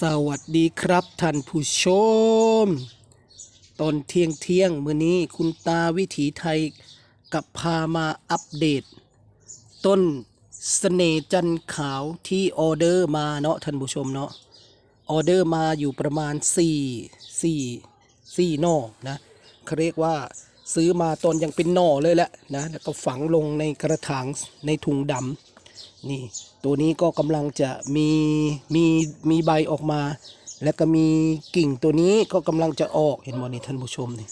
สวัสดีครับท่านผู้ชม ตอนเที่ยงเที่ยงมื้อนี้คุณตาวิถีไทยกับพามาอัปเดต ต้นเสน่จันขาวที่ออเดอร์มาเนาะท่านผู้ชมเนาะออเดอร์มาอยู่ประมาณ 4 4 4หน่อนะเขาเรียกว่าซื้อมาตอนยังเป็นหน่อเลยแหละนะแล้วก็ฝังลงในกระถางในถุงดำ นี่ตัวนี้ก็กำลังจะมีมีมีใบออกมา แล้วก็มีกิ่งตัวนี้ก็กำลังจะออกเห็นบ่นี่ท่านผู้ชมนี่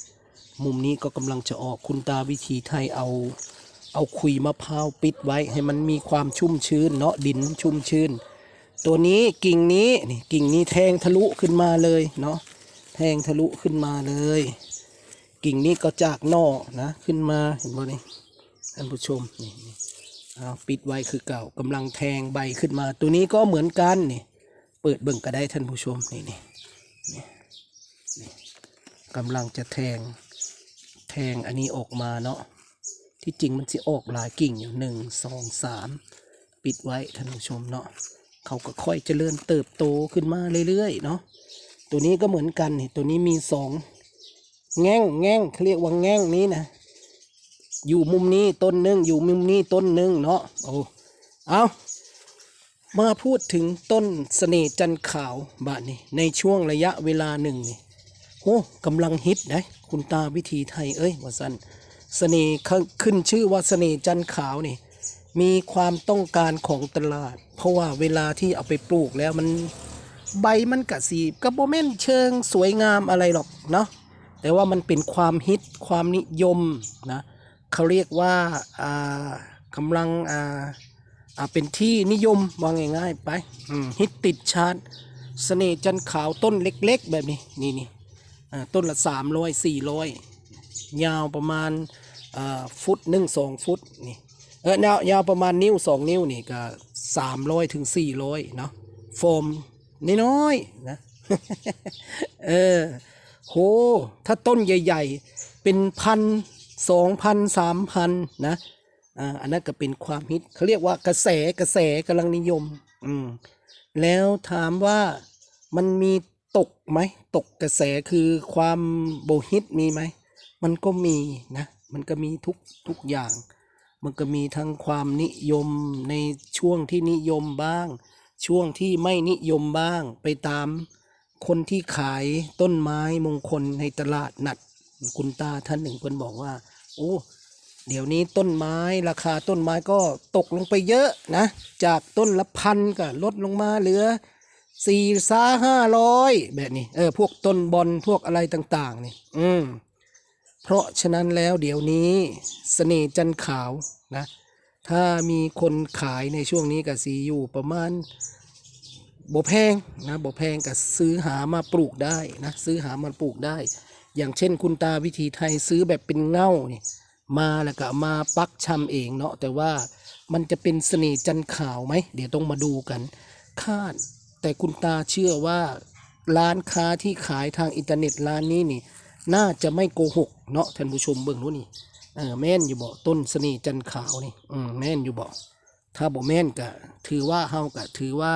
มุมนี้ก็กำลังจะออกคุณตาวิธีไทยเอาเอาคุยมะพร้าวปิดไว้ ให้มันมีความชุ่มชื้นเนาะดินชุ่มชื้น ตัวนี้กิ่งนี้นี่กิ่งนี้แทงทะลุขึ้นมาเลยเนาะแทงทะลุขึ้นมาเลย กิ่งนี้ก็จากนอกนะขึ้นมาเห็นบ่นี่ท่านผู้ชมนี่นี่ เอาปิดไว้คือเก่ากำลังแทงใบขึ้นมา ตัวนี้ก็เหมือนกันนี่เปิดเบิ่งก็ได้ท่านผู้ชมนี่นี่กำลังจะแทงแทงอันนี้ออกมาเนาะที่จริงมันสิออกหลายกิ่งอยู่หนึ่งสองสามปิดไว้ท่านผู้ชมเนาะเขาก็ค่อยเจริญเติบโตขึ้นมาเรื่อยๆเนาะตัวนี้ก็เหมือนกันนี่ตัวนี้มีสองแง่งแง่งเขาเรียกว่าแง่งนี้นะ อยู่มุมนี้ต้นหนึ่งอยู่มุมนี้ต้นหนึ่งเนาะโอ้เอามาพูดถึงต้นเสน่จันขาวบาทนี่ในช่วงระยะเวลาหนึ่งนี่โอ้กำลังฮิตนะคุณตาวิธีไทยเอ้ยว่าสันเสน่ขึ้นขึ้นชื่อว่าเสน่จันขาวนี่มีความต้องการของตลาด เพราะว่าเวลาที่เอาไปปลูกแล้วมันใบมันกะสีกระโบแม่นเชิงสวยงามอะไรหรอกเนาะแต่ว่ามันเป็นความฮิตความนิยมนะ เขาเรียกว่าอ่ากำลังอ่าอ่าเป็นที่นิยมว่าง่ายๆไปอืมฮิตติดชาร์ตเสน่ห์จันทร์ขาวต้นเล็กๆ แบบนี้นี่นี่อ่าต้นละสามร้อยสี่ร้อยยาวประมาณอ่าฟุตหนึ่งสองฟุตนี่เออยาวยาวประมาณนิ้วสองนิ้วนี่ก็สามร้อยถึงสี่ร้อยเนาะโฟมน้อยๆนะเออโหถ้าต้นใหญ่ ๆ เป็นพัน สองพันสามพันนะอ่าอันนั้นก็เป็นความฮิตเขาเรียกว่ากระแสกระแสกำลังนิยมอืมแล้วถามว่ามันมีตกไหมตกกระแสคือความโบฮิตมีไหมมันก็มีนะมันก็มีทุกทุกอย่าง มันก็มีทั้งความนิยมในช่วงที่นิยมบ้าง ช่วงที่ไม่นิยมบ้างไปตามคนที่ขายต้นไม้มงคลในตลาดนัด คุณตาท่านหนึ่งเพิ่นบอกว่า โอ้เดี๋ยวนี้ต้นไม้ราคาต้นไม้ก็ตกลงไปเยอะนะ จากต้นละพันก็ลดลงมาเหลือสี่ซาห้าร้อยแบบนี้เออพวกต้นบอลพวกอะไรต่าง ๆ นี่ อืมเพราะฉะนั้นแล้วเดี๋ยวนี้เสน่จันขาวนะ ถ้ามีคนขายในช่วงนี้ก็สีอยู่ประมาณบ่แพงนะบ่แพงก็ซื้อหามาปลูกได้นะ ซื้อหามาปลูกได้ อย่างเช่นคุณตาวิธีไทยซื้อแบบเป็นเง่านี่มาแล้วก็มาปักชำเองเนาะแต่ว่ามันจะเป็นเสน่ห์จันขาวไหมเดี๋ยวต้องมาดูกัน คาด แต่คุณตาเชื่อว่า ร้านค้าที่ขายทางอินเทอร์เน็ตร้านนี้นี่ น่าจะไม่โกหกเนาะท่านผู้ชมเบิ่งรู้นนี่เออแม่นอยู่บ่ต้นเสน่ห์จันขาวนี่อืมแม่นอยู่บ่ถ้าบ่แม่นก็ถือว่าเฮาก็ถือว่า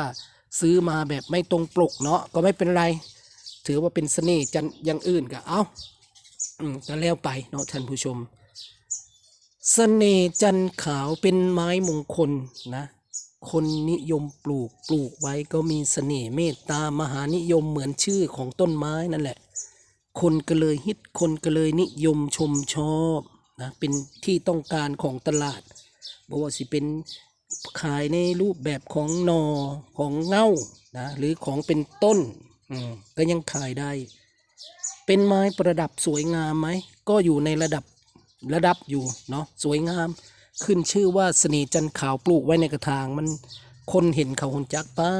ซื้อมาแบบไม่ตรงปกเนาะก็ไม่เป็นไร ถือว่าเป็นเสน่ห์จันย่างอื่นก็เอาอืมก็แล้วไปเนาะท่านผู้ชมเสน่ห์จันขาวเป็นไม้มงคลนะคนนิยมปลูกปลูกไว้ก็มีเสน่ห์เมตตามหานิยมเหมือนชื่อของต้นไม้นั่นแหละ คนก็เลยฮิตคนก็เลยนิยมชมชอบนะเป็นที่ต้องการของตลาดบอกว่าสิเป็นขายในรูปแบบของนอของเง่านะหรือของเป็นต้น อืมก็ยังขายได้ เป็นไม้ประดับสวยงามไหม ก็อยู่ในระดับระดับอยู่เนาะสวยงาม ขึ้นชื่อว่าเสน่ห์จันขาวปลูกไว้ในกระถางมันคนเห็นเขาคนจักป้า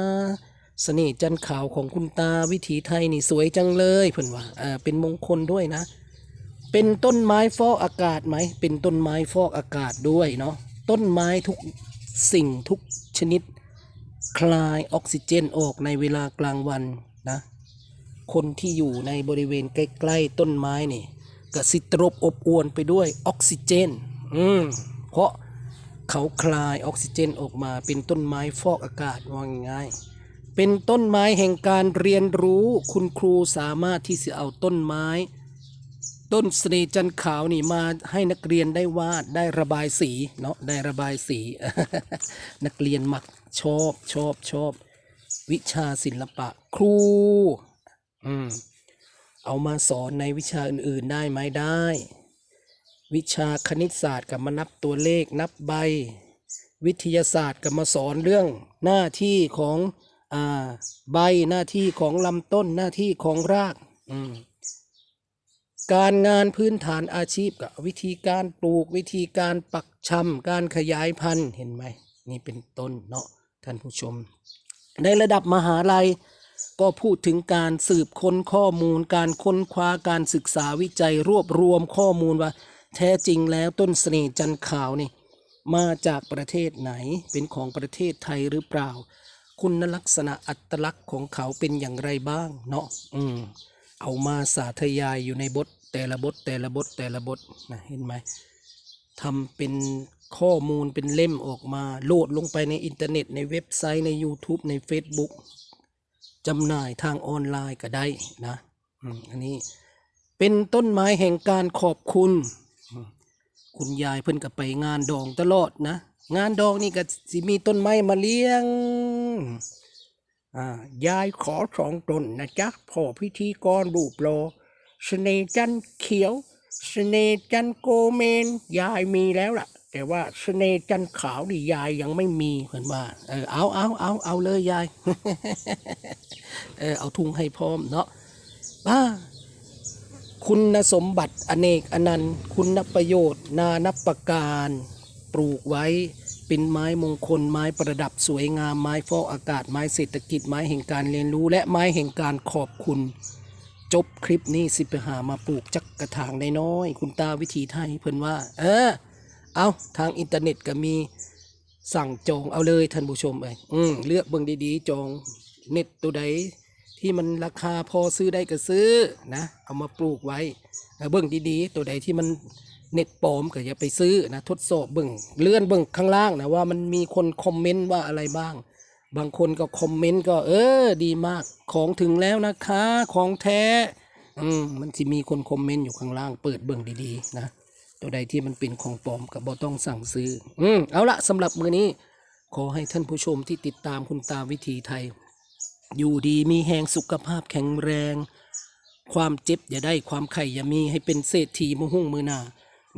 เสน่ห์จันขาวของคุณตาวิถีไทยนี่สวยจังเลยเพิ่อนว่าอ่าเป็นมงคลด้วยนะ เป็นต้นไม้ฟอกอากาศไหม เป็นต้นไม้ฟอกอากาศด้วยเนาะต้นไม้ทุกสิ่งทุกชนิด คลายออกซิเจนออกในเวลากลางวัน นะ คนที่อยู่ในบริเวณใกล้ ๆ ต้นไม้นี่ก็สิตรบอบอวนไปด้วยออกซิเจน อืม เพราะเขาคลายออกซิเจนออกมาเป็นต้นไม้ฟอกอากาศว่าง่ายเป็นต้นไม้แห่งการเรียนรู้คุณครูสามารถที่จะเอาต้นไม้ ต้นเสนจันขาวนี่มาให้นักเรียนได้วาดได้ระบายสีเนาะได้ระบายสี นักเรียนมักชอบชอบชอบ วิชาศิลปะ ครู อืม เอามาสอนในวิชาอื่น ๆ ได้ไหมได้ วิชาคณิตศาสตร์กับมานับตัวเลขนับใบ วิทยาศาสตร์กับมาสอนเรื่องหน้าที่ของอ่าใบหน้าที่ของลำต้นหน้าที่ของราก อืมการงานพื้นฐานอาชีพกับวิธีการปลูกวิธีการปักชำการขยายพันธุ์เห็นไหมนี่เป็นต้นเนาะท่านผู้ชม ในระดับมหาลัย ก็พูดถึงการสืบค้นข้อมูล การค้นคว้าการศึกษาวิจัยรวบรวมข้อมูลว่า แท้จริงแล้วต้นเสน่ห์จันขาวนี่มาจากประเทศไหนเป็นของประเทศไทยหรือเปล่า คุณลักษณะอัตลักษณ์ของเขาเป็นอย่างไรบ้างเนาะอืมเอามาสาธยายอยู่ในบท แต่ละบทแต่ละบทแต่ละบทนะเห็นไหมทำเป็นข้อมูลเป็นเล่มออกมาโหลดลงไปในอินเทอร์เน็ตในเว็บไซต์ใน YouTube ใน Facebook จำหน่ายทางออนไลน์ก็ได้นะอันนี้เป็นต้นไม้แห่งการขอบคุณ คุณยายเพิ่นก็ไปงานดองตลอดนะงานดองนี่ก็สิมีต้นไม้มาเลี้ยงอ่ายายขอสองตนนะจ๊ะพ่อพิธีกรรูปรอเสน่จันเขียวเสน่จันโกเมน ยายมีแล้วล่ะ แต่ว่าเสน่ห์จันขาวนี่ยายยังไม่มีเหมือนว่าเออเอาเอาเอาเอาเลยยายเออเอาทุงให้พร้อมเนาะบ้าคุณสมบัติอเนกอนันต์ คุณประโยชน์ นานับประการ ปลูกไว้เป็นไม้มงคลไม้ประดับสวยงามไม้ฟอกอากาศไม้เศรษฐกิจไม้แห่งการเรียนรู้ และไม้แห่งการขอบคุณ จบคลิปนี้สิไปหามาปลูกจักกระถางน้อยๆคุณตาวิธีไทยเพิ่นว่า เออ เอาทางอินเทอร์เน็ตก็มีสั่งจองเอาเลยท่านผู้ชมเอ้ยอืมเลือกเบิ่งดีๆจองเน็ตตัวใดที่มันราคาพอซื้อได้ก็ซื้อนะเอามาปลูกไว้เออเบิ่งดีๆ ตัวใดที่มันเน็ตปลอมก็อย่าไปซื้อนะทดสอบเบิ่งเลื่อนเบิ่งข้างล่างนะว่ามันมีคนคอมเมนต์ว่าอะไรบ้าง บางคนก็คอมเมนต์ก็เออดีมากของถึงแล้วนะคะ ของแท้อืมมันสิมีคนคอมเมนต์อยู่ข้างล่างเปิดเบิ่งดีๆนะ ตัวใดที่มันเป็นของปลอมก็บ่ต้องสั่งซื้อ อืมเอาละสำหรับมือนี้ ขอให้ท่านผู้ชมที่ติดตามคุณตาวิถีไทย อยู่ดีมีแหงสุขภาพแข็งแรง ความเจ็บอย่าได้ความไข่อย่ามีให้เป็นเศรษฐีมือหุ่งมือหนา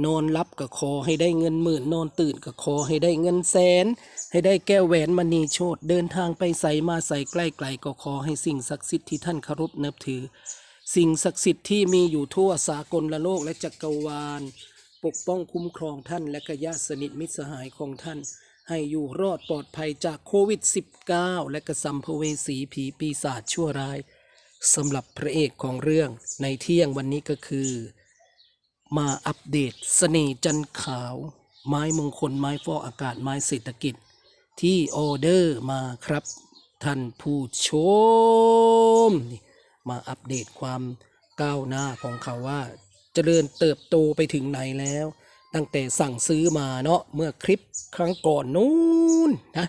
นอนรับก็ขอให้ได้เงินหมื่นนอนตื่นก็ขอให้ได้เงินแสน ให้ได้แก้วแหวนมณีโชตเดินทางไปใส่มาใส่ใกล้ไกลก็ขอให้สิ่งศักดิ์สิทธิ์ที่ท่านเคารพนับถือ สิ่งศักดิ์สิทธิ์ที่มีอยู่ทั่วสากลละโลกและจักรวาล ปกป้องคุ้มครองท่านและกญาติสนิทมิตรสหายของท่าน ให้อยู่รอดปลอดภัยจากโควิด -19 และกระสัมภเวสีผีปีศาจชั่วร้ายสำหรับพระเอกของเรื่องในเที่ยงวันนี้ก็คือ มาอัปเดตเสน่ห์จันขาว ไม้มงคลไม้ฟอกอากาศไม้เศรษฐกิจ ที่ออเดอร์มาครับ ท่านผู้ชม มาอัปเดตความก้าวหน้าของเขาว่า เจริญเติบโตไปถึงไหนแล้ว ตั้งแต่สั่งซื้อมาเนาะเมื่อคลิปครั้งก่อนนู้นนะ